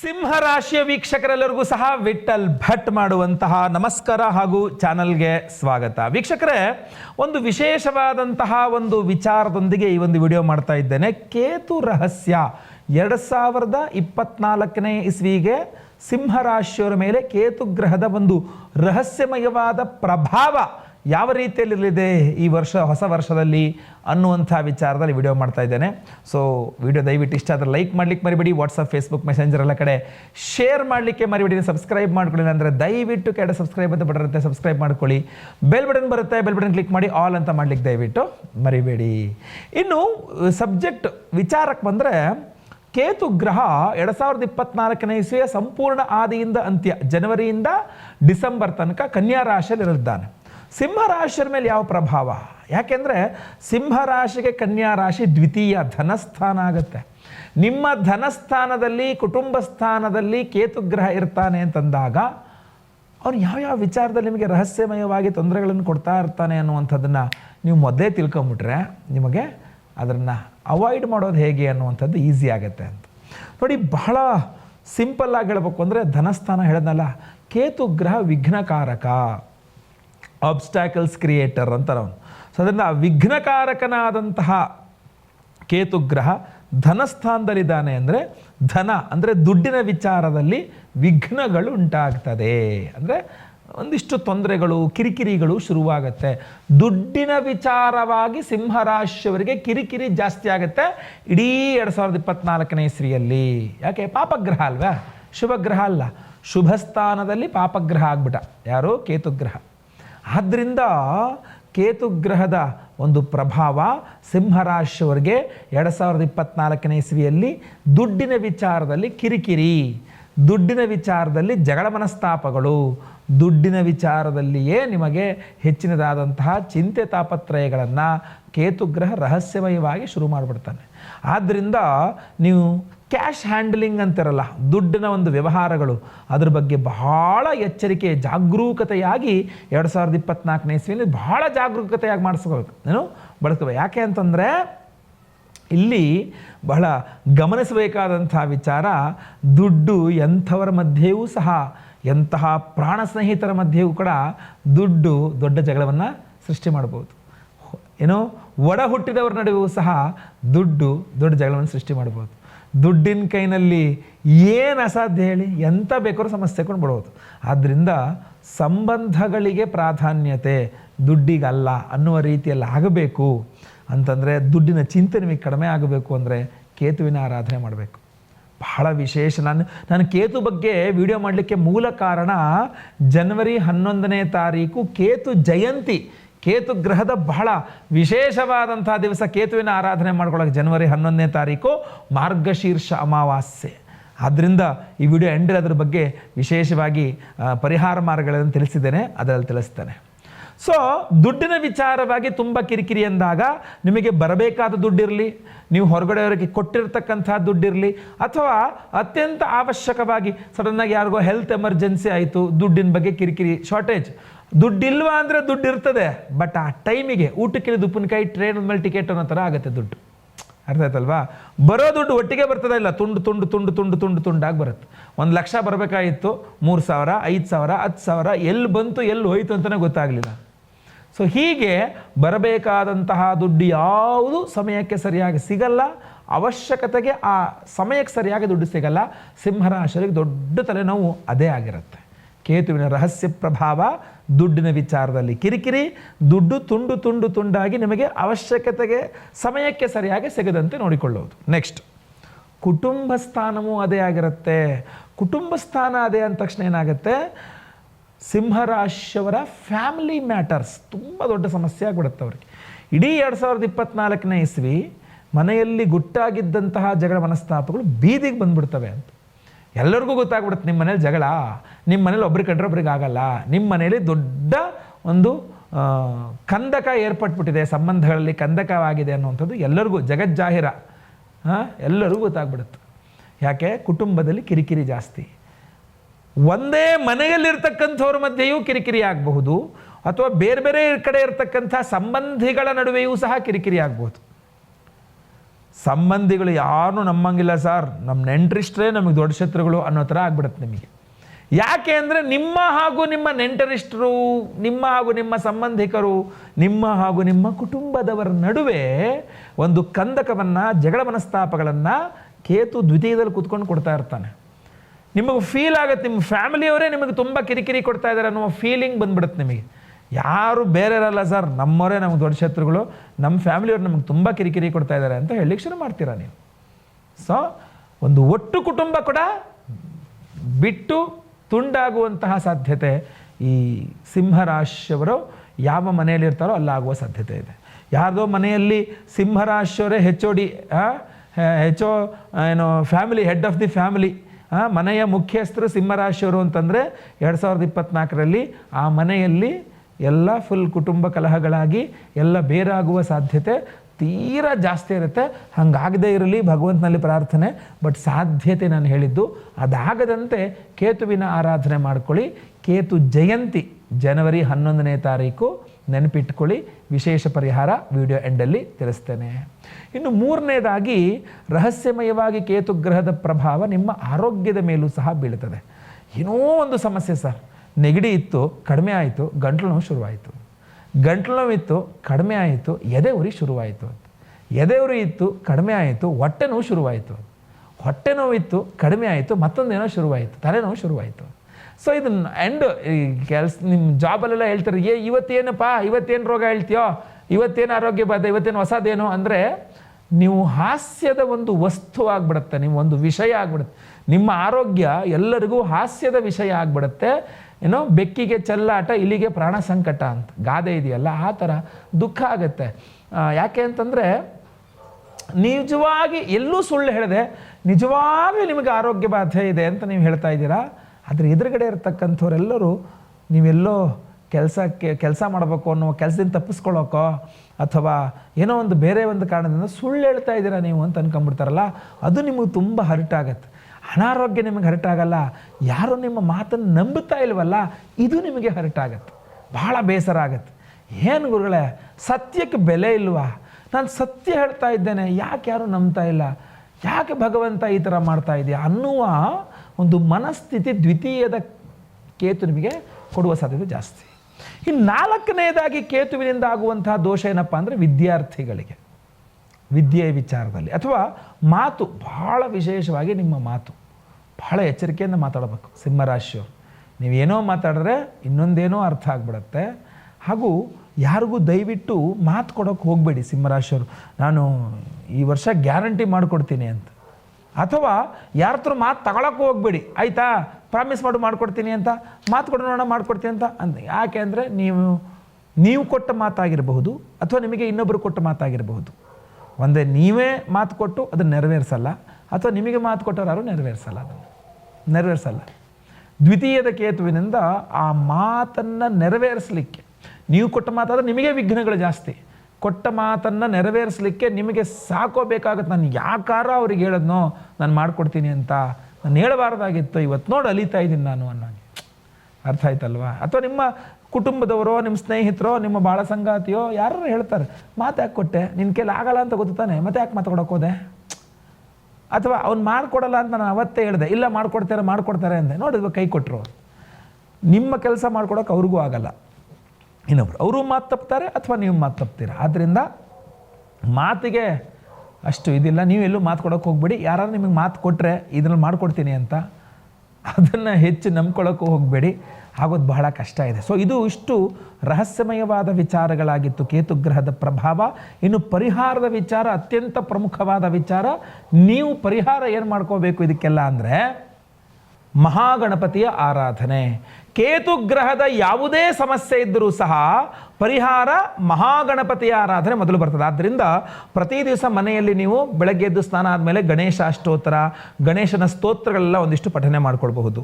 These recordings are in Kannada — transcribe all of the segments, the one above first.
ಸಿಂಹರಾಶಿಯ ವೀಕ್ಷಕರೆಲ್ಲರಿಗೂ ಸಹ ವಿಠಲ್ ಭಟ್ ಮಾಡುವಂತಹ ನಮಸ್ಕಾರ ಹಾಗೂ ಚಾನಲ್ಗೆ ಸ್ವಾಗತ. ವೀಕ್ಷಕರೇ, ಒಂದು ವಿಶೇಷವಾದಂತಹ ಒಂದು ವಿಚಾರದೊಂದಿಗೆ ಈ ಒಂದು ವಿಡಿಯೋ ಮಾಡ್ತಾ ಇದ್ದೇನೆ. ಕೇತು ರಹಸ್ಯ ಎರಡು ಸಾವಿರದ ಇಪ್ಪತ್ನಾಲ್ಕನೇ ಇಸ್ವಿಗೆ ಸಿಂಹರಾಶಿಯವರ ಮೇಲೆ ಕೇತು ಗ್ರಹದ ಒಂದು ರಹಸ್ಯಮಯವಾದ ಪ್ರಭಾವ ಯಾವ ರೀತಿಯಲ್ಲಿರಲಿದೆ ಈ ವರ್ಷ, ಹೊಸ ವರ್ಷದಲ್ಲಿ ಅನ್ನುವಂಥ ವಿಚಾರದಲ್ಲಿ ವಿಡಿಯೋ ಮಾಡ್ತಾ ಇದ್ದೇನೆ. ಸೊ ವಿಡಿಯೋ ದಯವಿಟ್ಟು ಇಷ್ಟ ಆದರೆ ಲೈಕ್ ಮಾಡ್ಲಿಕ್ಕೆ ಮರಿಬೇಡಿ. ವಾಟ್ಸಪ್ ಫೇಸ್ಬುಕ್ ಮೆಸೆಂಜರ್ ಎಲ್ಲ ಕಡೆ ಶೇರ್ ಮಾಡಲಿಕ್ಕೆ ಮರಿಬೇಡಿ. ಸಬ್ಸ್ಕ್ರೈಬ್ ಮಾಡ್ಕೊಳ್ಳಿ. ಅಂದರೆ ದಯವಿಟ್ಟು ಕೆಡ ಸಬ್ಸ್ಕ್ರೈಬ್ ಅಂತ ಬರುತ್ತೆ ಸಬ್ಸ್ಕ್ರೈಬ್ ಮಾಡ್ಕೊಳ್ಳಿ. ಬೆಲ್ ಬಟನ್ ಬರುತ್ತೆ ಬೆಲ್ ಬಟನ್ ಕ್ಲಿಕ್ ಮಾಡಿ ಆಲ್ ಅಂತ ಮಾಡ್ಲಿಕ್ಕೆ ದಯವಿಟ್ಟು ಮರಿಬೇಡಿ. ಇನ್ನು ಸಬ್ಜೆಕ್ಟ್ ವಿಚಾರಕ್ಕೆ ಬಂದರೆ, ಕೇತು ಗ್ರಹ ಎರಡು ಸಾವಿರದ ಇಪ್ಪತ್ನಾಲ್ಕನೇ ಇಸ್ವಿಯ ಸಂಪೂರ್ಣ ಆದಿಯಿಂದ ಅಂತ್ಯ, ಜನವರಿಯಿಂದ ಡಿಸೆಂಬರ್ ತನಕ ಕನ್ಯಾ ರಾಶಿಯಲ್ಲಿರುತ್ತಾನೆ ಸಿಂಹ ರಾಶಿಯ ಮೇಲೆ ಯಾವ ಪ್ರಭಾವ? ಯಾಕೆಂದರೆ ಸಿಂಹ ರಾಶಿಗೆ ಕನ್ಯಾ ರಾಶಿ ದ್ವಿತೀಯ ಧನಸ್ಥಾನ ಆಗುತ್ತೆ. ನಿಮ್ಮ ಧನಸ್ಥಾನದಲ್ಲಿ ಕುಟುಂಬ ಸ್ಥಾನದಲ್ಲಿ ಕೇತುಗ್ರಹ ಇರ್ತಾನೆ ಅಂತಂದಾಗ ಅವನು ಯಾವ್ಯಾವ ವಿಚಾರದಲ್ಲಿ ನಿಮಗೆ ರಹಸ್ಯಮಯವಾಗಿ ತೊಂದರೆಗಳನ್ನು ಕೊಡ್ತಾ ಇರ್ತಾನೆ ಅನ್ನುವಂಥದ್ದನ್ನು ನೀವು ಮೊದಲೇ ತಿಳ್ಕೊಂಬಿಟ್ರೆ ನಿಮಗೆ ಅದನ್ನು ಅವಾಯ್ಡ್ ಮಾಡೋದು ಹೇಗೆ ಅನ್ನುವಂಥದ್ದು ಈಸಿ ಆಗುತ್ತೆ ಅಂತ. ನೋಡಿ, ಬಹಳ ಸಿಂಪಲ್ಲಾಗಿ ಹೇಳಬೇಕು ಅಂದರೆ ಧನಸ್ಥಾನ ಹೇಳಿದ್ನಲ್ಲ, ಕೇತು ಗ್ರಹ ವಿಘ್ನಕಾರಕ. ಆಬ್ಸ್ಟ್ಯಾಕಲ್ಸ್ ಕ್ರಿಯೇಟರ್ ಅಂತಾರೆ ಅವನು. ಸೊ ಅದರಿಂದ ವಿಘ್ನಕಾರಕನಾದಂತಹ ಕೇತುಗ್ರಹ ಧನಸ್ಥಾನದಲ್ಲಿದ್ದಾನೆ ಅಂದರೆ ಧನ, ಅಂದರೆ ದುಡ್ಡಿನ ವಿಚಾರದಲ್ಲಿ ವಿಘ್ನಗಳು ಉಂಟಾಗ್ತದೆ. ಅಂದರೆ ಒಂದಿಷ್ಟು ತೊಂದರೆಗಳು, ಕಿರಿಕಿರಿಗಳು ಶುರುವಾಗುತ್ತೆ. ದುಡ್ಡಿನ ವಿಚಾರವಾಗಿ ಸಿಂಹರಾಶಿಯವರಿಗೆ ಕಿರಿಕಿರಿ ಜಾಸ್ತಿ ಆಗುತ್ತೆ ಇಡೀ ಎರಡು ಸಾವಿರದ ಇಪ್ಪತ್ನಾಲ್ಕನೇ ಇಸ್ರಿಯಲ್ಲಿ ಯಾಕೆ? ಪಾಪಗ್ರಹ ಅಲ್ವಾ? ಶುಭಗ್ರಹ ಅಲ್ಲ. ಶುಭ ಸ್ಥಾನದಲ್ಲಿ ಪಾಪಗ್ರಹ ಆಗ್ಬಿಟ್ಟ. ಯಾರು? ಕೇತುಗ್ರಹ. ಆದ್ದರಿಂದ ಕೇತುಗ್ರಹದ ಒಂದು ಪ್ರಭಾವ ಸಿಂಹರಾಶಿಯವರಿಗೆ ಎರಡು ಸಾವಿರದ ಇಪ್ಪತ್ನಾಲ್ಕನೇ ಇಸ್ವಿಯಲ್ಲಿ ದುಡ್ಡಿನ ವಿಚಾರದಲ್ಲಿ ಕಿರಿಕಿರಿ, ದುಡ್ಡಿನ ವಿಚಾರದಲ್ಲಿ ಜಗಳ ಮನಸ್ತಾಪಗಳು, ದುಡ್ಡಿನ ವಿಚಾರದಲ್ಲಿಯೇ ನಿಮಗೆ ಹೆಚ್ಚಿನದಾದಂತಹ ಚಿಂತೆ ತಾಪತ್ರಯಗಳನ್ನು ಕೇತುಗ್ರಹ ರಹಸ್ಯಮಯವಾಗಿ ಶುರು ಮಾಡಿಬಿಡ್ತಾನೆ. ಆದ್ದರಿಂದ ನೀವು ಕ್ಯಾಶ್ ಹ್ಯಾಂಡ್ಲಿಂಗ್ ಅಂತಿರಲ್ಲ, ದುಡ್ಡಿನ ಒಂದು ವ್ಯವಹಾರಗಳು. ಅದ್ರ ಬಗ್ಗೆ ಬಹಳ ಎಚ್ಚರಿಕೆ, ಜಾಗರೂಕತೆಯಾಗಿ ಎರಡು ಸಾವಿರದ ಇಪ್ಪತ್ನಾಲ್ಕನೇ ಇಸ್ವಿಯಲ್ಲಿ ಬಹಳ ಜಾಗರೂಕತೆಯಾಗಿ ಮಾಡಿಸ್ಕೋಬೇಕು. ಏನು? ಬಳಸ್ಕೋಬೇಕು. ಯಾಕೆ ಅಂತಂದರೆ, ಇಲ್ಲಿ ಬಹಳ ಗಮನಿಸಬೇಕಾದಂಥ ವಿಚಾರ, ದುಡ್ಡು ಎಂಥವರ ಮಧ್ಯೆಯೂ ಸಹ, ಎಂತಹ ಪ್ರಾಣ ಸ್ನೇಹಿತರ ಮಧ್ಯೆಯೂ ಕೂಡ ದುಡ್ಡು ದೊಡ್ಡ ಜಗಳವನ್ನು ಸೃಷ್ಟಿ ಮಾಡ್ಬೋದು. ಏನೋ? ಒಡ ಹುಟ್ಟಿದವರ ನಡುವೆಯೂ ಸಹ ದುಡ್ಡು ದೊಡ್ಡ ಜಗಳವನ್ನು ಸೃಷ್ಟಿ ಮಾಡ್ಬೋದು. ದುಡ್ಡಿನ ಕೈನಲ್ಲಿ ಏನು ಅಸಾಧ್ಯ ಹೇಳಿ ಎಂಥ ಬೇಕಾದ್ರೂ ಸಮಸ್ಯೆ ಕೊಂಡು ಬಿಡ್ಬೋದು ಆದ್ದರಿಂದ ಸಂಬಂಧಗಳಿಗೆ ಪ್ರಾಧಾನ್ಯತೆ ದುಡ್ಡಿಗಲ್ಲ ಅನ್ನುವ ರೀತಿಯಲ್ಲಿ ಆಗಬೇಕು ಅಂತಂದರೆ ದುಡ್ಡಿನ ಚಿಂತೆ ನಿಮಗೆ ಕಡಿಮೆ ಆಗಬೇಕು ಅಂದರೆ ಕೇತುವಿನ ಆರಾಧನೆ ಮಾಡಬೇಕು. ಬಹಳ ವಿಶೇಷ. ನಾನು ನಾನು ಕೇತು ಬಗ್ಗೆ ವಿಡಿಯೋ ಮಾಡಲಿಕ್ಕೆ ಮೂಲ ಕಾರಣ, ಜನವರಿ ಹನ್ನೊಂದನೇ ತಾರೀಕು ಕೇತು ಜಯಂತಿ. ಕೇತು ಗ್ರಹದ ಬಹಳ ವಿಶೇಷವಾದಂತಹ ದಿವಸ ಕೇತುವಿನ ಆರಾಧನೆ ಮಾಡ್ಕೊಳ್ಳೋಕೆ ಜನವರಿ ಹನ್ನೊಂದನೇ ತಾರೀಕು ಮಾರ್ಗಶೀರ್ಷ ಅಮಾವಾಸ್ಯೆ. ಆದ್ದರಿಂದ ಈ ವಿಡಿಯೋ ಎಂಡ್ರೆ ಅದ್ರ ಬಗ್ಗೆ ವಿಶೇಷವಾಗಿ ಪರಿಹಾರ ಮಾರ್ಗಗಳನ್ನು ತಿಳಿಸಿದ್ದೇನೆ, ಅದರಲ್ಲಿ ತಿಳಿಸ್ತೇನೆ. ಸೊ ದುಡ್ಡಿನ ವಿಚಾರವಾಗಿ ತುಂಬ ಕಿರಿಕಿರಿ ಅಂದಾಗ ನಿಮಗೆ ಬರಬೇಕಾದ ದುಡ್ಡಿರಲಿ, ನೀವು ಹೊರಗಡೆಯವರಿಗೆ ಕೊಟ್ಟಿರ್ತಕ್ಕಂಥ ದುಡ್ಡಿರಲಿ, ಅಥವಾ ಅತ್ಯಂತ ಅವಶ್ಯಕವಾಗಿ ಸಡನ್ನಾಗಿ ಯಾರಿಗೋ ಹೆಲ್ತ್ ಎಮರ್ಜೆನ್ಸಿ ಆಯಿತು, ದುಡ್ಡಿನ ಬಗ್ಗೆ ಕಿರಿಕಿರಿ ಶಾರ್ಟೇಜ್ ದುಡ್ಡಿಲ್ವಾ ಅಂದರೆ ದುಡ್ಡು ಇರ್ತದೆ ಬಟ್ ಆ ಟೈಮಿಗೆ ಊಟಕ್ಕಿಳಿದು ಉಪ್ಪಿನಕಾಯಿ ಟ್ರೈನ್ ಮೇಲೆ ಟಿಕೆಟ್ ಅನ್ನೋ ಥರ ಆಗುತ್ತೆ ದುಡ್ಡು. ಅರ್ಥ ಆಯ್ತಲ್ವಾ? ಬರೋ ದುಡ್ಡು ಒಟ್ಟಿಗೆ ಬರ್ತದೆ ಇಲ್ಲ? ತುಂಡು ತುಂಡು ತುಂಡು ತುಂಡು ತುಂಡು, ತುಂಡಾಗಿ ಬರುತ್ತೆ. ಒಂದು ಲಕ್ಷ ಬರಬೇಕಾಗಿತ್ತು, ಮೂರು ಸಾವಿರ, ಐದು ಸಾವಿರ, ಹತ್ತು ಸಾವಿರ, ಎಲ್ಲಿ ಬಂತು, ಎಲ್ಲಿ ಹೋಯ್ತು ಅಂತಲೇ ಗೊತ್ತಾಗಲಿಲ್ಲ. ಸೊ ಹೀಗೆ ಬರಬೇಕಾದಂತಹ ದುಡ್ಡು ಯಾವುದು ಸಮಯಕ್ಕೆ ಸರಿಯಾಗಿ ಸಿಗಲ್ಲ, ಅವಶ್ಯಕತೆಗೆ ಆ ಸಮಯಕ್ಕೆ ಸರಿಯಾಗಿ ದುಡ್ಡು ಸಿಗಲ್ಲ ಸಿಂಹರಾಶರಿಗೆ ದೊಡ್ಡ ತಲೆನೋವು ಅದೇ ಆಗಿರುತ್ತೆ. ಕೇತುವಿನ ರಹಸ್ಯ ಪ್ರಭಾವ ದುಡ್ಡಿನ ವಿಚಾರದಲ್ಲಿ. ಕಿರಿಕಿರಿ, ದುಡ್ಡು ತುಂಡು ತುಂಡು ತುಂಡಾಗಿ ನಿಮಗೆ ಅವಶ್ಯಕತೆಗೆ, ಸಮಯಕ್ಕೆ ಸರಿಯಾಗಿ ಸಿಗದಂತೆ ನೋಡಿಕೊಳ್ಳುವುದು. ನೆಕ್ಸ್ಟ್ ಕುಟುಂಬ ಸ್ಥಾನವೂ ಅದೇ ಆಗಿರುತ್ತೆ. ಕುಟುಂಬ ಸ್ಥಾನ ಅದೇ ಅಂದ ತಕ್ಷಣ ಏನಾಗುತ್ತೆ? ಸಿಂಹರಾಶಿಯವರ ಫ್ಯಾಮಿಲಿ ಮ್ಯಾಟರ್ಸ್ ತುಂಬ ದೊಡ್ಡ ಸಮಸ್ಯೆ ಆಗಿಬಿಡುತ್ತೆ ಅವ್ರಿಗೆ. ಇಡೀ ಎರಡು ಸಾವಿರದ ಇಪ್ಪತ್ನಾಲ್ಕನೇ ಇಸ್ವಿ ಮನೆಯಲ್ಲಿ ಗುಟ್ಟಾಗಿದ್ದಂತಹ ಜಗಳ ಮನಸ್ತಾಪಗಳು ಬೀದಿಗೆ ಬಂದ್ಬಿಡ್ತವೆ ಅಂತ. ಎಲ್ಲರಿಗೂ ಗೊತ್ತಾಗ್ಬಿಡುತ್ತೆ ನಿಮ್ಮ ಮನೇಲಿ ಜಗಳ. ನಿಮ್ಮ ಮನೇಲಿ ಒಬ್ರಿಗೆ ಕಂಡ್ರೆ ಒಬ್ರಿಗೆ ಆಗಲ್ಲ. ನಿಮ್ಮ ಮನೇಲಿ ದೊಡ್ಡ ಒಂದು ಕಂದಕ ಏರ್ಪಟ್ಬಿಟ್ಟಿದೆ ಸಂಬಂಧಗಳಲ್ಲಿ, ಕಂದಕವಾಗಿದೆ ಅನ್ನುವಂಥದ್ದು ಎಲ್ಲರಿಗೂ ಜಗಜ್ಜಾಹಿರ ಹಾಂ ಎಲ್ಲರಿಗೂ ಗೊತ್ತಾಗ್ಬಿಡುತ್ತೆ. ಯಾಕೆ? ಕುಟುಂಬದಲ್ಲಿ ಕಿರಿಕಿರಿ ಜಾಸ್ತಿ. ಒಂದೇ ಮನೆಯಲ್ಲಿರ್ತಕ್ಕಂಥವ್ರ ಮಧ್ಯೆಯೂ ಕಿರಿಕಿರಿ ಆಗಬಹುದು. ಅಥವಾ ಬೇರೆ ಬೇರೆ ಕಡೆ ಇರತಕ್ಕಂಥ ಸಂಬಂಧಿಗಳ ನಡುವೆಯೂ ಸಹ ಕಿರಿಕಿರಿ ಆಗಬಹುದು. ಸಂಬಂಧಿಗಳು ಯಾರೂ ನಂಬಂಗಿಲ್ಲ ಸರ್. ನಮ್ಮ ನೆಂಟರಿಷ್ಟರೇ ನಮಗೆ ದೊಡ್ಡ ಶತ್ರುಗಳು ಅನ್ನೋ ಥರ ಆಗ್ಬಿಡುತ್ತೆ ನಿಮಗೆ. ಯಾಕೆ ಅಂದರೆ ನಿಮ್ಮ ಹಾಗೂ ನಿಮ್ಮ ನೆಂಟರಿಷ್ಟರು, ನಿಮ್ಮ ಹಾಗೂ ನಿಮ್ಮ ಸಂಬಂಧಿಕರು, ನಿಮ್ಮ ಹಾಗೂ ನಿಮ್ಮ ಕುಟುಂಬದವರ ನಡುವೆ ಒಂದು ಕಂದಕವನ್ನು, ಜಗಳ ಮನಸ್ತಾಪಗಳನ್ನು ಕೇತು ದ್ವಿತೀಯದಲ್ಲಿ ಕೂತ್ಕೊಂಡು ಕೊಡ್ತಾ ಇರ್ತಾನೆ. ನಿಮಗೆ ಫೀಲ್ ಆಗುತ್ತೆ, ನಿಮ್ಮ ಫ್ಯಾಮಿಲಿಯವರೇ ನಿಮಗೆ ತುಂಬ ಕಿರಿಕಿರಿ ಕೊಡ್ತಾ ಇದ್ದಾರೆ ಅನ್ನೋ ಫೀಲಿಂಗ್ ಬಂದ್ಬಿಡುತ್ತೆ ನಿಮಗೆ. ಯಾರು ಬೇರೆಯವರಲ್ಲ ಸರ್. ನಮ್ಮವರೇ ನಮ್ಗೆ ದೊಡ್ಡ ಶತ್ರುಗಳು. ನಮ್ಮ ಫ್ಯಾಮಿಲಿಯವ್ರು ನಮ್ಗೆ ತುಂಬ ಕಿರಿಕಿರಿ ಕೊಡ್ತಾ ಇದ್ದಾರೆ ಅಂತ ಹೇಳಲಿಕ್ಕೆ ಶುರು ಮಾಡ್ತೀರಾ ನೀವು? ಸೊ ಒಂದು ಒಟ್ಟು ಕುಟುಂಬ ಕೂಡ ಬಿಟ್ಟು ತುಂಡಾಗುವಂತಹ ಸಾಧ್ಯತೆ ಈ ಸಿಂಹರಾಶಿಯವರು ಯಾವ ಮನೆಯಲ್ಲಿ ಇರ್ತಾರೋ ಅಲ್ಲಾಗುವ ಸಾಧ್ಯತೆ ಇದೆ. ಯಾರ್ದೋ ಮನೆಯಲ್ಲಿ ಸಿಂಹರಾಶಿಯವರೇ ಹೆಚ್ಚೋಡಿ ಹೆಚ್ಚೋ ಏನು family, head of the family ಮನೆಯ ಮುಖ್ಯಸ್ಥರು ಸಿಂಹರಾಶಿಯವರು ಅಂತಂದರೆ ಎರಡು ಸಾವಿರದ ಇಪ್ಪತ್ತ್ನಾಲ್ಕರಲ್ಲಿ ಆ ಮನೆಯಲ್ಲಿ ಎಲ್ಲ ಫುಲ್ ಕುಟುಂಬ ಕಲಹಗಳಾಗಿ ಎಲ್ಲ ಬೇರಾಗುವ ಸಾಧ್ಯತೆ ತೀರಾ ಜಾಸ್ತಿ ಇರುತ್ತೆ. ಹಂಗಾಗದೇ ಇರಲಿ, ಭಗವಂತನಲ್ಲಿ ಪ್ರಾರ್ಥನೆ ಬಟ್ ಸಾಧ್ಯತೆ ನಾನು ಹೇಳಿದ್ದು, ಅದಾಗದಂತೆ ಕೇತುವಿನ ಆರಾಧನೆ ಮಾಡ್ಕೊಳ್ಳಿ. ಕೇತು ಜಯಂತಿ ಜನವರಿ ಹನ್ನೊಂದನೇ ತಾರೀಕು ನೆನಪಿಟ್ಕೊಳ್ಳಿ. ವಿಶೇಷ ಪರಿಹಾರ ವಿಡಿಯೋ ಎಂಡಲ್ಲಿ ತಿಳಿಸ್ತೇನೆ. ಇನ್ನು ಮೂರನೇದಾಗಿ, ರಹಸ್ಯಮಯವಾಗಿ ಕೇತು ಗ್ರಹದ ಪ್ರಭಾವ ನಿಮ್ಮ ಆರೋಗ್ಯದ ಮೇಲೂ ಸಹ ಬೀಳುತ್ತದೆ. ಏನೋ ಒಂದು ಸಮಸ್ಯೆ ಸರ್. ನೆಗಡಿ ಇತ್ತು, ಕಡಿಮೆ ಆಯಿತು, ಗಂಟ್ಲು ನೋವು ಶುರುವಾಯಿತು. ಗಂಟ್ಲು ನೋವಿತ್ತು ಕಡಿಮೆ ಆಯಿತು, ಎದೆ ಉರಿ ಶುರುವಾಯಿತು. ಎದೆ ಉರಿ ಇತ್ತು, ಕಡಿಮೆ ಆಯಿತು, ಹೊಟ್ಟೆ ನೋವು ಶುರುವಾಯಿತು. ಹೊಟ್ಟೆ ನೋವಿತ್ತು ಕಡಿಮೆ ಆಯಿತು ಮತ್ತೊಂದೇನೋ ಶುರುವಾಯಿತು ತಲೆನೋವು ಶುರುವಾಯಿತು. ಸೊ ಇದು ಎಂಡ್ ಈ ಕೆಲಸ ನಿಮ್ಮ ಜಾಬಲ್ಲೆಲ್ಲ ಹೇಳ್ತಾರೆ, ಏ, ಇವತ್ತೇನಪ್ಪ, ಇವತ್ತೇನು ರೋಗ ಹೇಳ್ತೀಯೋ? ಇವತ್ತೇನು ಆರೋಗ್ಯ ಬಾಧೆ, ಇವತ್ತೇನು ಹೊಸದೇನು? ಅಂದರೆ, ನೀವು ಹಾಸ್ಯದ ಒಂದು ವಸ್ತು ಆಗ್ಬಿಡುತ್ತೆ, ನಿಮ್ಮ ಒಂದು ವಿಷಯ ಆಗ್ಬಿಡುತ್ತೆ. ನಿಮ್ಮ ಆರೋಗ್ಯ ಎಲ್ಲರಿಗೂ ಹಾಸ್ಯದ ವಿಷಯ ಆಗ್ಬಿಡುತ್ತೆ. ಏನೋ ಬೆಕ್ಕಿಗೆ ಚೆಲ್ಲಾಟ ಇಲ್ಲಿಗೆ ಪ್ರಾಣ ಸಂಕಟ ಅಂತ. ಗಾದೆ ಇದೆಯಲ್ಲ, ಆ ಥರ ದುಃಖ ಆಗುತ್ತೆ. ಯಾಕೆ ಅಂತಂದರೆ, ನಿಜವಾಗಿ ಎಲ್ಲೂ ಸುಳ್ಳು ಹೇಳಿದೆ ನಿಜವಾಗಿ ನಿಮಗೆ ಆರೋಗ್ಯ ಬಾಧೆ ಇದೆ ಅಂತ ನೀವು ಹೇಳ್ತಾ ಇದ್ದೀರಾ? ಆದರೆ ಎದುರುಗಡೆ ಇರತಕ್ಕಂಥವ್ರೆಲ್ಲರೂ ನೀವೆಲ್ಲೋ ಕೆಲಸಕ್ಕೆ, ಕೆಲಸ ಮಾಡಬೇಕು ಅನ್ನೋ ಕೆಲಸದಿಂದ ತಪ್ಪಿಸ್ಕೊಳ್ಳೋಕೋ, ಅಥವಾ ಏನೋ ಒಂದು ಬೇರೆ ಒಂದು ಕಾರಣದಿಂದ ಸುಳ್ಳು ಹೇಳ್ತಾ ಇದ್ದೀರಾ ನೀವು ಅಂತ ಅನ್ಕೊಂಬಿಡ್ತಾರಲ್ಲ ಅದು ನಿಮಗೆ ತುಂಬ ಹರ್ಟ್ ಆಗತ್ತೆ. ಅನಾರೋಗ್ಯ ನಿಮಗೆ ಹರಟಾಗಲ್ಲ ಯಾರು ನಿಮ್ಮ ಮಾತನ್ನು ನಂಬುತ್ತಾ ಇಲ್ವಲ್ಲ, ಇದು ನಿಮಗೆ ಹರಟಾಗತ್ತೆ ಭಾಳ ಬೇಸರ ಆಗತ್ತೆ. ಏನು ಗುರುಗಳೇ, ಸತ್ಯಕ್ಕೆ ಬೆಲೆ ಇಲ್ವಾ? ನಾನು ಸತ್ಯ ಹೇಳ್ತಾ ಇದ್ದೇನೆ, ಯಾಕೆ ಯಾರು ನಂಬ್ತಾ ಇಲ್ಲ? ಯಾಕೆ ಭಗವಂತ ಈ ಥರ ಮಾಡ್ತಾ ಇದೆಯಾ ಅನ್ನುವ ಒಂದು ಮನಸ್ಥಿತಿ ದ್ವಿತೀಯದ ಕೇತು ನಿಮಗೆ ಕೊಡುವ ಸಾಧ್ಯತೆ ಜಾಸ್ತಿ. ಇನ್ನು ನಾಲ್ಕನೇದಾಗಿ ಕೇತುವಿನಿಂದ ಆಗುವಂತಹ ದೋಷ ಏನಪ್ಪ ಅಂದರೆ ವಿದ್ಯಾರ್ಥಿಗಳಿಗೆ. ವಿದ್ಯೆಯ ವಿಚಾರದಲ್ಲಿ ಅಥವಾ ಮಾತು ಭಾಳ ವಿಶೇಷವಾಗಿ ನಿಮ್ಮ ಮಾತು. ಭಾಳ ಎಚ್ಚರಿಕೆಯಿಂದ ಮಾತಾಡಬೇಕು. ಸಿಂಹರಾಶಿಯವರು ನೀವೇನೋ ಮಾತಾಡಿದ್ರೆ ಇನ್ನೊಂದೇನೋ ಅರ್ಥ ಆಗ್ಬಿಡತ್ತೆ. ಹಾಗೂ ಯಾರಿಗೂ ದಯವಿಟ್ಟು ಮಾತು ಕೊಡೋಕೆ ಹೋಗಬೇಡಿ ಸಿಂಹರಾಶಿಯವರು ನಾನು ಈ ವರ್ಷ ಗ್ಯಾರಂಟಿ ಮಾಡಿಕೊಡ್ತೀನಿ ಅಂತ. ಅಥವಾ ಯಾರ ಹತ್ರ ಮಾತು ತಗೊಳಕ್ಕೂ ಹೋಗಬೇಡಿ. ಆಯಿತಾ? ಪ್ರಾಮಿಸ್ ಮಾಡು ಮಾಡಿಕೊಡ್ತೀನಿ ಅಂತ. ಮಾತು ಕೊಡೋಣ ಮಾಡ್ಕೊಡ್ತೀನಿ ಅಂತ. ಅಂತ ಯಾಕೆ ಅಂದರೆ ನೀವು ನೀವು ಕೊಟ್ಟ ಮಾತಾಗಿರಬಹುದು ಅಥವಾ ನಿಮಗೆ ಇನ್ನೊಬ್ಬರು ಕೊಟ್ಟ ಮಾತಾಗಿರಬಹುದು. ಒಂದೇ ನೀವೇ ಮಾತು ಕೊಟ್ಟು ಅದನ್ನು ನೆರವೇರಿಸಲ್ಲ? ಅಥವಾ ನಿಮಗೆ ಮಾತು ಕೊಟ್ಟವ್ರು ಯಾರು ನೆರವೇರಿಸಲ್ಲ ಅದನ್ನು ನೆರವೇರಿಸಲ್ಲ. ದ್ವಿತೀಯದ ಕೇತುವಿನಿಂದ ಆ ಮಾತನ್ನು ನೆರವೇರಿಸಲಿಕ್ಕೆ, ನೀವು ಕೊಟ್ಟ ಮಾತಾದರೆ ನಿಮಗೆ ವಿಘ್ನಗಳು ಜಾಸ್ತಿ. ಕೊಟ್ಟ ಮಾತನ್ನು ನೆರವೇರಿಸಲಿಕ್ಕೆ ನಿಮಗೆ ಸಾಕೋಬೇಕಾಗುತ್ತೆ ನಾನು ಯಾಕಾರ ಅವ್ರಿಗೆ ಹೇಳೋದ್ನೋ, ನಾನು ಮಾಡಿಕೊಡ್ತೀನಿ ಅಂತ. ನಾನು ಹೇಳಬಾರ್ದಾಗಿತ್ತು, ಇವತ್ತು ನೋಡಿ ಅಲಿತಾ ಇದ್ದೀನಿ ನಾನು ಅನ್ನೋ ಅರ್ಥ ಆಯ್ತಲ್ವಾ? ಅಥವಾ ನಿಮ್ಮ ಕುಟುಂಬದವರೋ ನಿಮ್ಮ ಸ್ನೇಹಿತರೋ, ನಿಮ್ಮ ಬಾಳ ಸಂಗಾತಿಯೋ ಯಾರು ಹೇಳ್ತಾರೆ, ಮಾತು ಯಾಕೆ ಕೊಟ್ಟೆ? ನಿನ್ನ ಕೈಲಿ ಆಗಲ್ಲ ಅಂತ ಗೊತ್ತಾನೆ, ಮತ್ತೆ ಯಾಕೆ ಮಾತಾಡೋಕೆ ಹೋದೆ? ಅಥವಾ, ಅವ್ನು ಮಾಡಿಕೊಡಲ್ಲ ಅಂತ ನಾನು ಅವತ್ತೇ ಹೇಳಿದೆ, ಇಲ್ಲ ಮಾಡ್ಕೊಡ್ತಾರೆ ಮಾಡ್ಕೊಡ್ತಾರೆ ಅಂದೆ. ನೋಡಿದ್ವ ಕೈ ಕೊಟ್ಟರು ನಿಮ್ಮ ಕೆಲಸ ಮಾಡ್ಕೊಡೋಕೆ ಅವ್ರಿಗೂ ಆಗಲ್ಲ. ಇನ್ನೊಬ್ರು, ಅವರು ಮಾತು ತಪ್ತಾರೆ ಅಥವಾ ನೀವು ಮಾತು ತಪ್ತೀರ? ಆದ್ದರಿಂದ ಮಾತಿಗೆ ಅಷ್ಟು ಇದಿಲ್ಲ ನೀವು ಎಲ್ಲೂ ಮಾತು ಕೊಡೋಕೆ ಹೋಗ್ಬೇಡಿ. ಯಾರು ನಿಮಗೆ ಮಾತು ಕೊಟ್ಟರೆ ಇದನ್ನು ಮಾಡಿಕೊಡ್ತೀನಿ ಅಂತ ಅದನ್ನು ಹೆಚ್ಚು ನಂಬ್ಕೊಳ್ಳೋಕ್ಕೂ ಹೋಗಬೇಡಿ. ಆಗೋದು ಬಹಳ ಕಷ್ಟ ಇದೆ. ಸೊ ಇದು ಇಷ್ಟು ರಹಸ್ಯಮಯವಾದ ವಿಚಾರಗಳಾಗಿತ್ತು. ಕೇತುಗ್ರಹದ ಪ್ರಭಾವ, ಇನ್ನು ಪರಿಹಾರದ ವಿಚಾರ, ಅತ್ಯಂತ ಪ್ರಮುಖವಾದ ವಿಚಾರ, ನೀವು ಪರಿಹಾರ ಏನು ಮಾಡ್ಕೋಬೇಕು ಇದಕ್ಕೆಲ್ಲ ಅಂದರೆ ಮಹಾಗಣಪತಿಯ ಆರಾಧನೆ. ಕೇತು ಗ್ರಹದ ಯಾವುದೇ ಸಮಸ್ಯೆ ಇದ್ದರೂ ಸಹ ಪರಿಹಾರ ಮಹಾಗಣಪತಿಯ ಆರಾಧನೆ ಮೊದಲು ಬರ್ತದೆ. ಆದ್ದರಿಂದ ಪ್ರತಿ ದಿವಸ ಮನೆಯಲ್ಲಿ ನೀವು ಬೆಳಗ್ಗೆ ಎದ್ದು ಸ್ನಾನ ಆದಮೇಲೆ ಗಣೇಶ ಅಷ್ಟೋತ್ತರ, ಗಣೇಶನ ಸ್ತೋತ್ರಗಳೆಲ್ಲ ಒಂದಿಷ್ಟು ಪಠನೆ ಮಾಡ್ಕೊಳ್ಬಹುದು.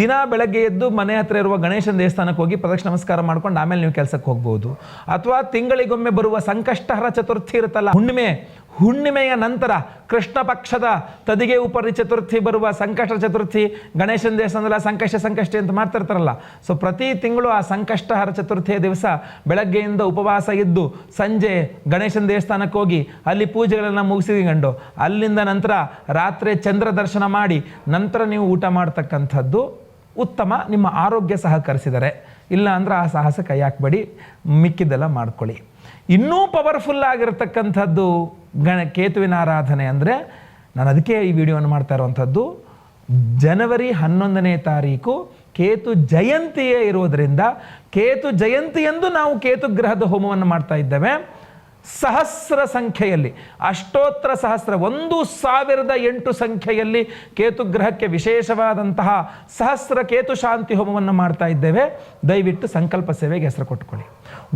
ದಿನ ಬೆಳಗ್ಗೆ ಎದ್ದು ಮನೆ ಹತ್ರ ಇರುವ ಗಣೇಶನ ದೇವಸ್ಥಾನಕ್ಕೆ ಹೋಗಿ ಪ್ರದಕ್ಷಿಣ ನಮಸ್ಕಾರ ಮಾಡ್ಕೊಂಡು ಆಮೇಲೆ ನೀವು ಕೆಲಸಕ್ಕೆ ಹೋಗ್ಬೋದು ಅಥವಾ ತಿಂಗಳಿಗೊಮ್ಮೆ ಬರುವ ಸಂಕಷ್ಟಹರ ಚತುರ್ಥಿ ಇರುತ್ತಲ್ಲ, ಹುಣ್ಣಿಮೆ ಹುಣ್ಣಿಮೆಯ ನಂತರ ಕೃಷ್ಣ ಪಕ್ಷದ ತದಿಗೆ ಉಪರಿ ಚತುರ್ಥಿ ಬರುವ ಸಂಕಷ್ಟ ಚತುರ್ಥಿ, ಗಣೇಶನ ದೇವಸ್ಥಾನದಲ್ಲ ಸಂಕಷ್ಟ ಸಂಕಷ್ಟಿ ಅಂತ ಮಾಡ್ತಿರ್ತಾರಲ್ಲ. ಸೊ ಪ್ರತಿ ತಿಂಗಳು ಆ ಸಂಕಷ್ಟಹರ ಚತುರ್ಥಿಯ ದಿವಸ ಬೆಳಗ್ಗೆಯಿಂದ ಉಪವಾಸ ಇದ್ದು ಸಂಜೆ ಗಣೇಶನ ದೇವಸ್ಥಾನಕ್ಕೆ ಹೋಗಿ ಅಲ್ಲಿ ಪೂಜೆಗಳನ್ನು ಮುಗಿಸಿಕೊಂಡು ಅಲ್ಲಿಂದ ನಂತರ ರಾತ್ರಿ ಚಂದ್ರ ದರ್ಶನ ಮಾಡಿ ನಂತರ ನೀವು ಊಟ ಮಾಡ್ತಕ್ಕಂಥದ್ದು ಉತ್ತಮ, ನಿಮ್ಮ ಆರೋಗ್ಯ ಸಹಕರಿಸಿದರೆ. ಇಲ್ಲ ಅಂದ್ರೆ ಆ ಸಾಹಸ ಕೈ ಹಾಕ್ಬೇಡಿ ಮಿಕ್ಕಿದ್ದೆಲ್ಲ ಮಾಡ್ಕೊಳ್ಳಿ. ಇನ್ನೂ ಪವರ್ಫುಲ್ ಆಗಿರತಕ್ಕಂಥದ್ದು ಗಣ ಕೇತುವಿನ ಆರಾಧನೆ ಅಂದರೆ ನಾನು ಅದಕ್ಕೆ ಈ ವಿಡಿಯೋವನ್ನು ಮಾಡ್ತಾ ಇರುವಂಥದ್ದು. ಜನವರಿ ಹನ್ನೊಂದನೇ ತಾರೀಕು ಕೇತು ಜಯಂತಿಯೇ ಇರುವುದರಿಂದ ಕೇತು ಜಯಂತಿಯಂದು ನಾವು ಕೇತು ಗ್ರಹದ ಹೋಮವನ್ನು ಮಾಡ್ತಾ ಇದ್ದೇವೆ. ಸಹಸ್ರ ಸಂಖ್ಯೆಯಲ್ಲಿ ಅಷ್ಟೋತ್ತರ ಸಹಸ್ರ, ಒಂದು ಸಾವಿರದ ಎಂಟು ಸಂಖ್ಯೆಯಲ್ಲಿ ಕೇತು ಗ್ರಹಕ್ಕೆ ವಿಶೇಷವಾದಂತಹ ಸಹಸ್ರ ಕೇತು ಶಾಂತಿ ಹೋಮವನ್ನು ಮಾಡ್ತಾ ಇದ್ದೇವೆ. ದಯವಿಟ್ಟು ಸಂಕಲ್ಪ ಸೇವೆಗೆ ಹೆಸರು ಕೊಟ್ಕೊಳ್ಳಿ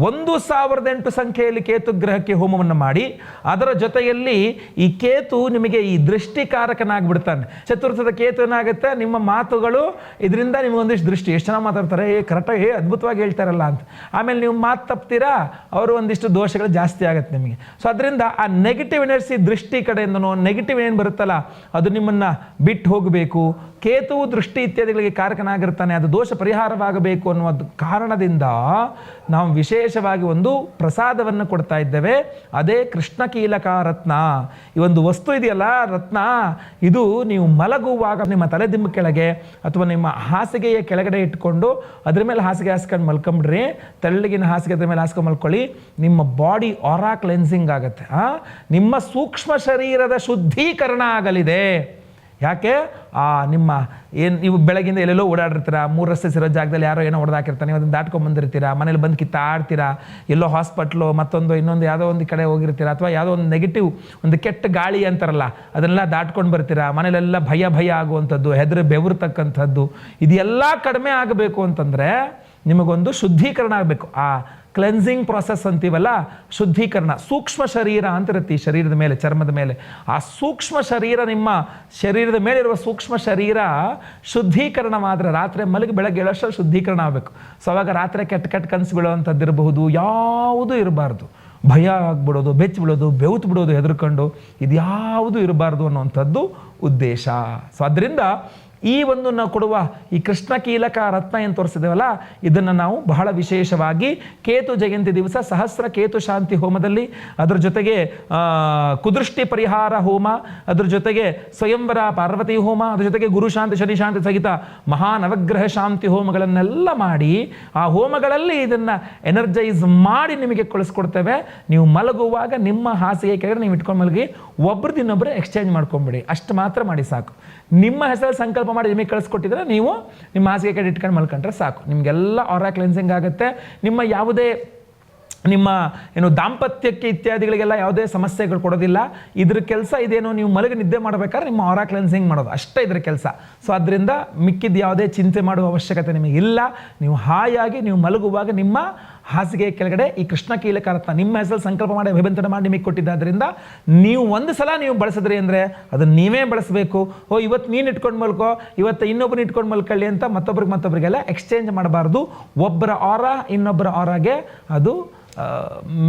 ಒಂದು ಸಾವಿರದ ಎಂಟು ಸಂಖ್ಯೆಯಲ್ಲಿ ಕೇತು ಗ್ರಹಕ್ಕೆ ಹೋಮವನ್ನು ಮಾಡಿ, ಅದರ ಜೊತೆಯಲ್ಲಿ ಈ ಕೇತು ನಿಮಗೆ ಈ ದೃಷ್ಟಿಕಾರಕನಾಗ್ಬಿಡ್ತಾನೆ. ಚತುರ್ಥದ ಕೇತು ಏನಾಗುತ್ತೆ? ನಿಮ್ಮ ಮಾತುಗಳು, ಇದರಿಂದ ನಿಮಗೊಂದಿಷ್ಟು ದೃಷ್ಟಿ. ಎಷ್ಟು ಜನ ಮಾತಾಡ್ತಾರೆ? ಏ ಕರೆಕ್ಟಾಗಿ ಏ, ಅದ್ಭುತವಾಗಿ ಹೇಳ್ತಾರಲ್ಲ ಅಂತ. ಆಮೇಲೆ ನೀವು ಮಾತು ತಪ್ತೀರಾ? ಅವರು ಒಂದಿಷ್ಟು ದೋಷಗಳು ಜಾಸ್ತಿ ಆಗುತ್ತೆ ನಿಮಗೆ. ಸೊ ಅದರಿಂದ ಆ ನೆಗೆಟಿವ್ ಎನರ್ಜಿ ದೃಷ್ಟಿ ಕಡೆಯಿಂದನೋ ನೆಗೆಟಿವ್ ಏನು ಬರುತ್ತಲ್ಲ, ಅದು ನಿಮ್ಮನ್ನು ಬಿಟ್ಟು ಹೋಗಬೇಕು. ಕೇತುವು ದೃಷ್ಟಿ ಇತ್ಯಾದಿಗಳಿಗೆ ಕಾರಕನಾಗಿರ್ತಾನೆ. ಅದು ದೋಷ ಪರಿಹಾರವಾಗಬೇಕು ಅನ್ನುವ ಕಾರಣದಿಂದ ನಾವು ವಿಶೇಷವಾಗಿ ಒಂದು ಪ್ರಸಾದವನ್ನು ಕೊಡ್ತಾ ಇದ್ದೇವೆ. ಅದೇ ಕೃಷ್ಣ ಕೀಲಕ ರತ್ನ. ಈ ಒಂದು ವಸ್ತು ಇದೆಯಲ್ಲ, ರತ್ನ, ಇದು ನೀವು ಮಲಗುವಾಗ ನಿಮ್ಮ ತಲೆದಿಂಬು ಕೆಳಗೆ ಅಥವಾ ನಿಮ್ಮ ಹಾಸಿಗೆಯ ಕೆಳಗಡೆ ಇಟ್ಕೊಂಡು ಅದ್ರ ಮೇಲೆ ಹಾಸಿಗೆ ಹಾಸ್ಕೊಂಡು ಮಲ್ಕೊಂಬಿಡ್ರಿ. ತೆಳ್ಳಗಿನ ಹಾಸಿಗೆ ಅದ್ರ ಮೇಲೆ ಹಾಸ್ಕೊಂಡು ಮಲ್ಕೊಳ್ಳಿ. ನಿಮ್ಮ ಬಾಡಿ ಆರಾ ಕ್ಲೆನ್ಸಿಂಗ್ ಆಗುತ್ತೆ. ನಿಮ್ಮ ಸೂಕ್ಷ್ಮ ಶರೀರದ ಶುದ್ಧೀಕರಣ ಆಗಲಿದೆ. ಯಾಕೆ? ಆ, ನಿಮ್ಮ ಏನು ನೀವು ಬೆಳಗಿಂದ ಎಲ್ಲೆಲ್ಲೋ ಓಡಾಡಿರ್ತೀರ? ಮೂರು ರಸ್ತೆ ಸಿರೋ ಜಾಗದಲ್ಲಿ ಯಾರೋ ಏನೋ ಹೊಡೆದಾಕಿರ್ತಾರೆ. ನೀವು ಅದನ್ನ ದಾಟ್ಕೊಂಡ್ ಬಂದಿರ್ತೀರಾ? ಮನೇಲಿ ಬಂದು ಕಿತ್ತಾಡ್ತೀರಾ? ಎಲ್ಲೋ ಹಾಸ್ಪಿಟ್ಲು, ಮತ್ತೊಂದು ಇನ್ನೊಂದು ಯಾವುದೋ ಒಂದು ಕಡೆ ಹೋಗಿರ್ತೀರಾ? ಅಥವಾ ಯಾವುದೋ ಒಂದು ನೆಗೆಟಿವ್ ಒಂದು ಕೆಟ್ಟ ಗಾಳಿ ಅಂತಾರಲ್ಲ, ಅದನ್ನೆಲ್ಲ ದಾಟ್ಕೊಂಡು ಬರ್ತೀರಾ? ಮನೇಲೆಲ್ಲ ಭಯ ಭಯ ಆಗುವಂಥದ್ದು, ಹೆದರು ಬೆವರ್ತಕ್ಕಂಥದ್ದು, ಇದೆಲ್ಲ ಕಡಿಮೆ ಆಗಬೇಕು ಅಂತಂದರೆ ನಿಮಗೊಂದು ಶುದ್ಧೀಕರಣ ಆಗಬೇಕು. ಆ ಕ್ಲೆನ್ಸಿಂಗ್ ಪ್ರಾಸೆಸ್ ಅಂತೀವಲ್ಲ? ಶುದ್ಧೀಕರಣ. ಸೂಕ್ಷ್ಮ ಶರೀರ ಅಂತ ಇರುತ್ತೆ ಈ ಶರೀರದ ಮೇಲೆ, ಚರ್ಮದ ಮೇಲೆ. ಆ ಸೂಕ್ಷ್ಮ ಶರೀರ ನಿಮ್ಮ ಶರೀರದ ಮೇಲೆ ಇರುವ ಸೂಕ್ಷ್ಮ ಶರೀರ ಶುದ್ಧೀಕರಣವಾದರೆ ರಾತ್ರಿ ಮಲಗಿ ಬೆಳಗ್ಗೆ ಏಳಷ್ಟು ಶುದ್ಧೀಕರಣ ಆಗಬೇಕು. ಸೊ ಅವಾಗ ರಾತ್ರಿ ಕೆಟ್ಟ ಕೆಟ್ಟ ಕನಸು ಬೀಳುವಂಥದ್ದು ಇರಬಹುದು. ಯಾವುದೂ ಇರಬಾರ್ದು. ಭಯ ಆಗ್ಬಿಡೋದು, ಬೆಚ್ಚಿ ಬಿಡೋದು, ಬೆವ್ತು ಬಿಡೋದು, ಹೆದರ್ಕೊಂಡು ಇದು ಯಾವುದು ಇರಬಾರ್ದು ಅನ್ನುವಂಥದ್ದು ಉದ್ದೇಶ. ಸೊ, ಅದರಿಂದ ಈ ಒಂದು ನಾವು ಕೊಡುವ ಈ ಕೃಷ್ಣ ಕೀಲಕ ರತ್ನ ಏನು ತೋರಿಸಿದೇವಲ್ಲ? ಇದನ್ನು ನಾವು ಬಹಳ ವಿಶೇಷವಾಗಿ ಕೇತು ಜಯಂತಿ ದಿವಸ ಸಹಸ್ರ ಕೇತು ಶಾಂತಿ ಹೋಮದಲ್ಲಿ, ಅದರ ಜೊತೆಗೆ ಕುದೃಷ್ಟಿ ಪರಿಹಾರ ಹೋಮ, ಅದರ ಜೊತೆಗೆ ಸ್ವಯಂವರ ಪಾರ್ವತಿ ಹೋಮ, ಅದ್ರ ಜೊತೆಗೆ ಗುರು ಶಾಂತಿ, ಶನಿ ಶಾಂತಿ ಸಹಿತ ಮಹಾ ನವಗ್ರಹ ಶಾಂತಿ ಹೋಮಗಳನ್ನೆಲ್ಲ ಮಾಡಿ ಆ ಹೋಮಗಳಲ್ಲಿ ಇದನ್ನು ಎನರ್ಜೈಸ್ ಮಾಡಿ ನಿಮಗೆ ಕಳಿಸ್ಕೊಡ್ತೇವೆ. ನೀವು ಮಲಗುವಾಗ ನಿಮ್ಮ ಹಾಸಿಗೆ ಕೆಳಗಡೆ ನೀವು ಇಟ್ಕೊಂಡು ಮಲಗಿ ಒಬ್ರದ್ದು ಇನ್ನೊಬ್ಬರು ಎಕ್ಸ್ಚೇಂಜ್ ಮಾಡ್ಕೊಂಬಿಡಿ. ಅಷ್ಟು ಮಾತ್ರ ಮಾಡಿ ಸಾಕು. ನಿಮ್ಮ ಹೆಸರು ಸಂಕಲ್ಪ ಮಾಡಿ ನಿಮಗೆ ಕಳಿಸ್ಕೊಟ್ಟಿದ್ರೆ ನೀವು ನಿಮ್ಮ ಹಾಸಿಗೆ ಕಡೆ ಇಟ್ಕೊಂಡು ಮಲ್ಕೊಂಡ್ರೆ ಸಾಕು. ನಿಮಗೆಲ್ಲ ಆರಾ ಕ್ಲೆನ್ಸಿಂಗ್ ಆಗುತ್ತೆ. ನಿಮ್ಮ ಯಾವುದೇ ನಿಮ್ಮ ಏನು ದಾಂಪತ್ಯಕ್ಕೆ ಇತ್ಯಾದಿಗಳಿಗೆಲ್ಲ ಯಾವುದೇ ಸಮಸ್ಯೆಗಳು ಕೊಡೋದಿಲ್ಲ. ಇದ್ರ ಕೆಲಸ ಇದೇನೋ ನೀವು ಮಲಗಿ ನಿದ್ದೆ ಮಾಡಬೇಕಾದ್ರೆ ನಿಮ್ಮ ಆರಾ ಕ್ಲೆನ್ಸಿಂಗ್ ಮಾಡೋದು. ಅಷ್ಟೇ ಇದ್ರ ಕೆಲಸ. ಸೊ ಅದರಿಂದ ಮಿಕ್ಕಿದ ಯಾವುದೇ ಚಿಂತೆ ಮಾಡುವ ಅವಶ್ಯಕತೆ ನಿಮಗೆ ಇಲ್ಲ ನೀವು ಹಾಯಾಗಿ ನೀವು ಮಲಗುವಾಗ ನಿಮ್ಮ ಹಾಸಿಗೆ ಕೆಳಗಡೆ ಈ ಕೃಷ್ಣ ಕೀಲಕ ರತ್ನ ನಿಮ್ಮ ಹೆಸರು ಸಂಕಲ್ಪ ಮಾಡಿ ಅಭಿಬಂಧನ ಮಾಡಿ ನಿಮಗೆ ಕೊಟ್ಟಿದ್ದಾದ್ರಿಂದ ನೀವು ಒಂದು ಸಲ ನೀವು ಬಳಸಿದ್ರಿ ಅಂದರೆ ಅದನ್ನು ನೀವೇ ಬಳಸಬೇಕು. ಓ, ಇವತ್ತು ನೀನು ಇಟ್ಕೊಂಡು ಮಲ್ಕೋ, ಇವತ್ತು ಇನ್ನೊಬ್ಬರು ಇಟ್ಕೊಂಡು ಮಲ್ಕೊಳ್ಳಿ ಅಂತ ಮತ್ತೊಬ್ರಿಗೆ ಮತ್ತೊಬ್ಬರಿಗೆಲ್ಲ ಎಕ್ಸ್ಚೇಂಜ್ ಮಾಡಬಾರ್ದು. ಒಬ್ಬರ ಆರ ಇನ್ನೊಬ್ಬರ ಆರಾಗೆ ಅದು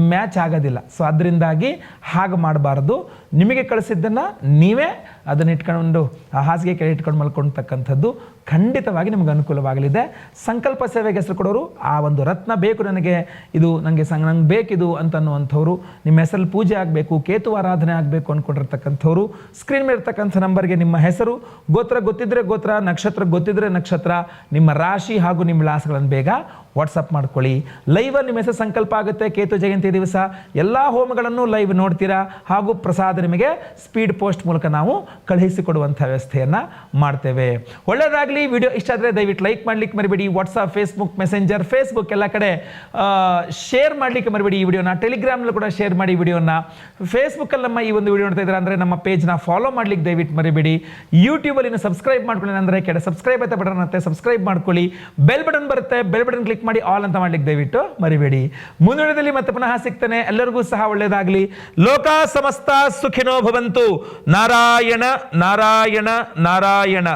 ಮ್ಯಾಚ್ ಆಗೋದಿಲ್ಲ. ಸೊ ಅದರಿಂದಾಗಿ ಹಾಗೆ ಮಾಡಬಾರ್ದು. ನಿಮಗೆ ಕಳಿಸಿದ್ದನ್ನು ನೀವೇ ಅದನ್ನು ಇಟ್ಕೊಂಡು, ಆ ಹಾಸಿಗೆ ಕೆಳಗೆ ಇಟ್ಕೊಂಡು ಮಲ್ಕೊಳ್ತಕ್ಕಂಥದ್ದು ಖಂಡಿತವಾಗಿ ನಿಮಗೆ ಅನುಕೂಲವಾಗಲಿದೆ. ಸಂಕಲ್ಪ ಸೇವೆಗೆ ಹೆಸರು ಕೊಡೋರು, ಆ ಒಂದು ರತ್ನ ಬೇಕು ನನಗೆ, ಇದು ನನಗೆ ಸಂಗ, ನಂಗೆ ಬೇಕಿದು ಅಂತ ಅನ್ನುವಂಥವ್ರು, ನಿಮ್ಮ ಹೆಸರಲ್ಲಿ ಪೂಜೆ ಆಗಬೇಕು, ಕೇತು ಆರಾಧನೆ ಆಗಬೇಕು ಅಂದ್ಕೊಂಡಿರ್ತಕ್ಕಂಥವ್ರು ಸ್ಕ್ರೀನ್ ಮೇಲೆ ಇರ್ತಕ್ಕಂಥ ನಂಬರ್ಗೆ ನಿಮ್ಮ ಹೆಸರು, ಗೋತ್ರ ಗೊತ್ತಿದ್ರೆ ಗೋತ್ರ, ನಕ್ಷತ್ರ ಗೊತ್ತಿದ್ರೆ ನಕ್ಷತ್ರ, ನಿಮ್ಮ ರಾಶಿ ಹಾಗೂ ನಿಮ್ಮ ವಿಳಾಸಗಳನ್ನು ಬೇಗ ವಾಟ್ಸಪ್ ಮಾಡ್ಕೊಳ್ಳಿ. ಲೈವ್ ನಿಮ್ಮ ಹೆಸರು ಸಂಕಲ್ಪ ಆಗುತ್ತೆ. ಕೇತು ಜಯಂತಿ ದಿವಸ. ಎಲ್ಲ ಹೋಮಗಳನ್ನು ಲೈವ್ ನೋಡ್ತೀರಾ? ಹಾಗೂ ಪ್ರಸಾದ ನಿಮಗೆ ಸ್ಪೀಡ್ ಪೋಸ್ಟ್ ಮೂಲಕ ನಾವು ಕಳುಹಿಸಿಕೊಡುವಂಥ ವ್ಯವಸ್ಥೆಯನ್ನು ಮಾಡ್ತೇವೆ. ಒಳ್ಳೆಯದಾಗಲಿ ವಿಡಿಯೋ ಇಷ್ಟ ಆದರೆ ದಯವಿಟ್ಟು ಲೈಕ್ ಮಾಡ್ಲಿಕ್ಕೆ ಮರಿಬೇಡಿ. ವಾಟ್ಸಪ್ ಫೇಸ್ಬುಕ್ ಮೆಸೆಂಜರ್ ಫೇಸ್ಬುಕ್ ಎಲ್ಲ ಕಡೆ ಶೇರ್ ಮಾಡಲಿಕ್ಕೆ ಮರಿಬೇಡಿ ಈ ವಿಡಿಯೋನ. ಟೆಲಿಗ್ರಾಮ್ನಲ್ಲೂ ಕೂಡ ಶೇರ್ ಮಾಡಿ ವಿಡಿಯೋನ. ಫೇಸ್ಬುಕ್ಕಲ್ಲಿ ನಮ್ಮ ಈ ಒಂದು ವಿಡಿಯೋ ನೋಡ್ತಾ ಇದ್ದಾರೆ ಅಂದರೆ ನಮ್ಮ ಪೇಜ್ನ ಫಾಲೋ ಮಾಡ್ಲಿಕ್ಕೆ ದಯವಿಟ್ಟು ಮರಿಬೇಡಿ. ಯೂಟ್ಯೂಬಲ್ಲಿ ಸಬ್ಸ್ಕ್ರೈಬ್ ಮಾಡ್ಕೊಳ್ಳಿ ಅಂದರೆ ಕೆಳ ಸಬ್ಸ್ಕ್ರೈಬ್ ಅಂತ ಬಟನ್ ಮತ್ತೆ ಸಬ್ಸ್ಕ್ರೈಬ್ ಮಾಡ್ಕೊಳ್ಳಿ. ಬೆಲ್ ಬಟನ್ ಬರುತ್ತೆ. ಬೆಲ್ ಬಟನ್ ಮಾಡಿ ಆಲ್ ಅಂತ ಮಾಡ್ಲಿಕ್ಕೆ ದಯವಿಟ್ಟು ಮರಿಬೇಡಿ. ಮುಂದಿನದಲ್ಲಿ ಮತ್ತೆ ಪುನಃ ಸಿಗ್ತಾನೆ. ಎಲ್ಲರಿಗೂ ಸಹ ಒಳ್ಳೇದಾಗಲಿ ಲೋಕ ಸಮಸ್ತ ಸುಖಿನೋ ಭವಂತು. ನಾರಾಯಣ ನಾರಾಯಣ ನಾರಾಯಣ.